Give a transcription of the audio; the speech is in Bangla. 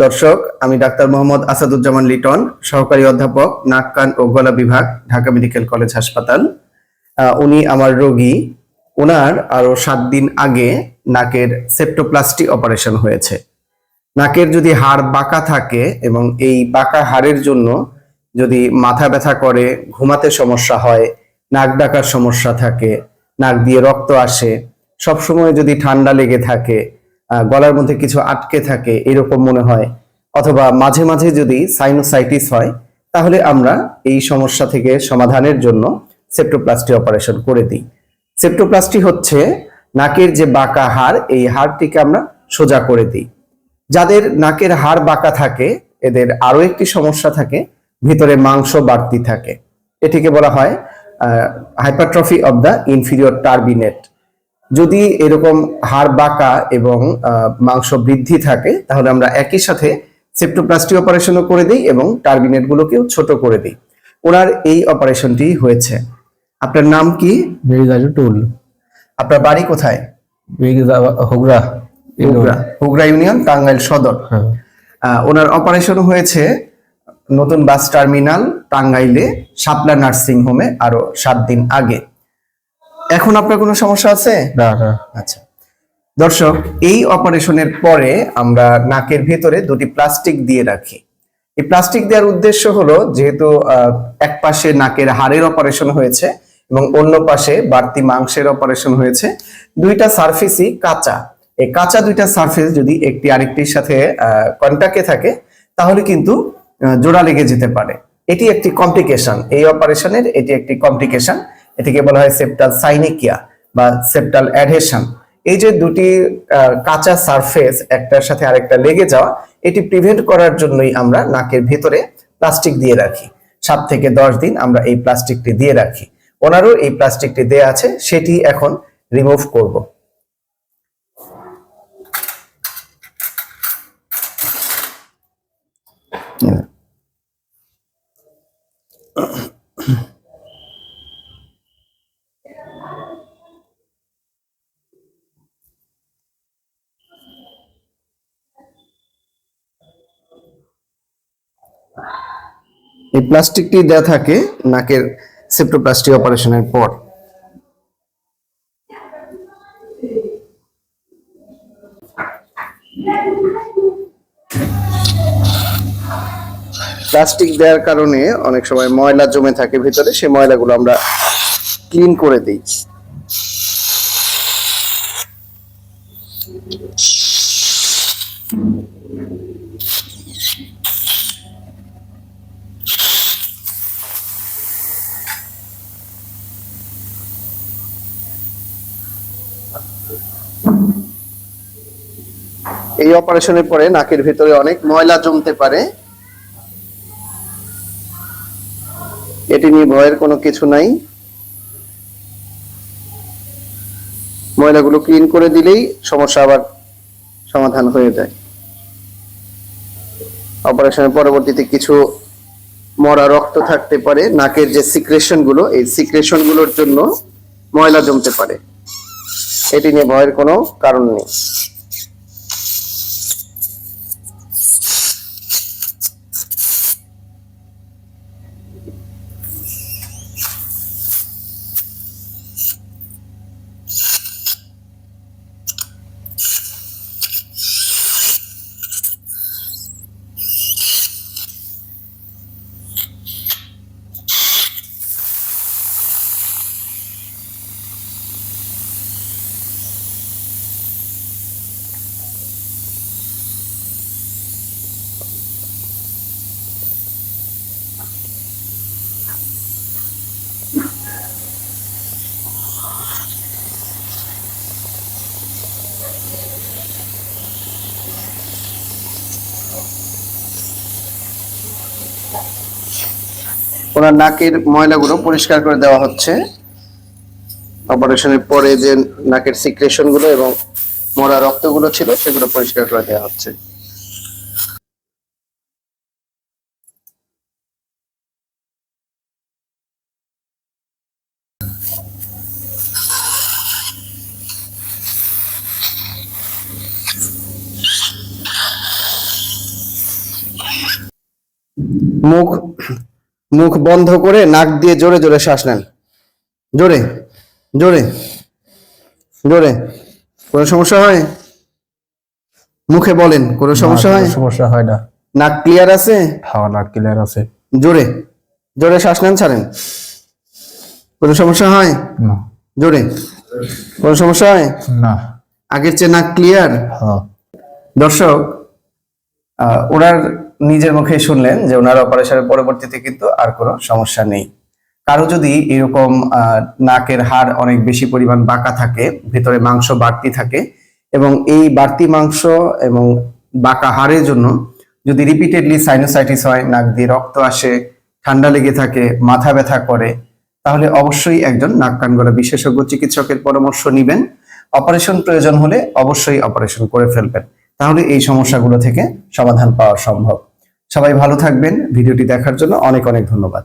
দর্শক, আমি ডাক্তার মোহাম্মদ আসাদুজ্জামান লিটন, সহকারী অধ্যাপক, নাক, কান ও গলা বিভাগ, ঢাকা মেডিকেল কলেজ হাসপাতাল। উনি আমার রোগী। ওনার আরও সাত দিন আগে নাকের সেপ্টোপ্লাস্টি অপারেশন হয়েছে। নাকের যদি হাড় বাঁকা থাকে এবং এই বাঁকা হাড়ের জন্য যদি মাথা ব্যথা করে, ঘুমাতে সমস্যা হয়, নাক ডাকার সমস্যা থাকে, নাক দিয়ে রক্ত আসে, সবসময় যদি ঠান্ডা লেগে থাকে গলার মধ্যে কিছু আটকে থাকে, এরকম মনে হয়। অথবা মাঝে মাঝে যদি সাইনোসাইটিস হয়, তাহলে আমরা এই সমস্যা থেকে সমাধানের জন্য সেপ্টোপ্লাস্টি অপারেশন করে দিই। সেপ্টোপ্লাস্টি হচ্ছে নাকের যে বাঁকা হাড়, এই হাড়টিকে আমরা সোজা করে দিই। যাদের নাকের হাড় বাঁকা থাকে, এদের আরও একটি সমস্যা থাকে, ভিতরে মাংস বাড়তি থাকে। এটিকে বলা হয় hypertrophy of the inferior turbinate যদি এরকম হাড় বাঁকা এবং মাংস বৃদ্ধি থাকে তাহলে আমরা একই সাথে সেপ্টোপ্লাস্টি অপারেশনও করে দিই এবং টার্বিনেট গুলোকেও ছোট করে দিই। ওনার এই অপারেশনটি হয়েছে। আপনার নাম কি? বেড়িদাজু টুল। আপনার বাড়ি কোথায়? হুগরা হুগরা ইউনিয়ন। টাঙ্গাইল সদর। হ্যাঁ। ওনার অপারেশন হয়েছে নতুন বাস টার্মিনাল টাঙ্গাইলে শাপলা নার্সিং হোমে আরও সাত দিন আগে। এখন আপনার কোনো সমস্যা আছে? না না। আচ্ছা। দর্শক এই অপারেশনের পরে আমরা নাকের ভেতরে দুটি প্লাস্টিক দিয়ে রাখি। এই প্লাস্টিক দেওয়ার উদ্দেশ্য হলো যেহেতু এক পাশে নাকের হাড়ের অপারেশন হয়েছে এবং অন্য পাশে বাড়তি মাংসের অপারেশন হয়েছে। দুইটা সারফেসই কাঁচা। এই কাঁচা দুইটা সারফেস যদি একটি আরেকটির সাথে কন্টাক্টে থাকে তাহলে কিন্তু জোড়া লেগে যেতে পারে। এটি একটি কমপ্লিকেশন এই অপারেশনের এটি একটি কমপ্লিকেশন এটিকে বলা হয় সেপ্টাল সাইনিকিয়া বা সেপ্টাল অ্যাডহেশন এই যে দুটি কাঁচা সারফেস একটার সাথে আরেকটা লেগে যাওয়া, এটি প্রিভেন্ট করার জন্যই আমরা নাকের ভেতরে প্লাস্টিক দিয়ে রাখি। সাত থেকে দশ দিন আমরা এই প্লাস্টিকটি দিয়ে রাখি। ওনারও এই প্লাস্টিকটি দেয়া আছে, সেটি এখন রিমুভ করব। এই প্লাস্টিকটি দেয়া থাকে নাকের সেপ্টোপ্লাস্টি অপারেশনের পর। প্লাস্টিক দেওয়ার কারণে অনেক সময় ময়লা জমে থাকে ভিতরে, সেই ময়লাগুলো আমরা ক্লিন করে দিই। এই অপারেশনের পরে নাকের ভিতরে অনেক ময়লা জমতে পারে। এটি নিয়ে ভয়ের কোনো কিছু নাই। ময়লাগুলো ক্লিন করে দিলেই সমস্যা আবার সমাধান হয়ে যায়। অপারেশনের পরবর্তীতে কিছু মরা রক্ত থাকতে পারে। নাকের যে সিক্রেশনগুলো এই সিক্রেশনগুলোর জন্য ময়লা জমতে পারে। এটি নিয়ে ভয়ের কোনো কারণ নেই। ওনার নাকের ময়লাগুলো পরিষ্কার করে দেওয়া হচ্ছে। অপারেশনের পরে যে নাকের সিক্রেশনগুলো এবং মরা রক্তগুলো ছিল, সেগুলো পরিষ্কার করে দেওয়া হচ্ছে। মুখ মুখ বন্ধ করে নাক দিয়ে জোরে জোরে শ্বাস নেন। জোরে জোরে জোরে। কোনো সমস্যা হয়? মুখে বলেন কোনো সমস্যা হয়? সমস্যা হয় না। নাক ক্লিয়ার আছে? হাওয়া নাক ক্লিয়ার আছে। জোরে জোরে শ্বাস নেন ছাড়েন। কোনো সমস্যা হয়? না। জোরে। কোনো সমস্যা হয়? না। আগের চেয়ে নাক ক্লিয়ার? হ্যাঁ। দর্শক ওনার নিজের মুখে শুনলেন যে ওনার অপারেশনের পরবর্তীতে কিন্তু আর কোনো সমস্যা নেই। কারও যদি এরকম নাকের হাড় অনেক বেশি পরিমাণ বাঁকা থাকে, ভেতরে মাংস বাড়তি থাকে এবং এই বাড়তি মাংস এবং বাঁকা হাড়ের জন্য যদি রিপিটেডলি সাইনোসাইটিস হয়, নাক দিয়ে রক্ত আসে, ঠান্ডা লেগে থাকে, মাথা ব্যথা করে, তাহলে অবশ্যই একজন নাক কান গলা বিশেষজ্ঞ চিকিৎসকের পরামর্শ নেবেন। অপারেশন প্রয়োজন হলে অবশ্যই অপারেশন করে ফেলবেন। তাহলে এই সমস্যাগুলো থেকে সমাধান পাওয়া সম্ভব। সবাই ভালো থাকবেন। ভিডিওটি দেখার জন্য অনেক অনেক ধন্যবাদ।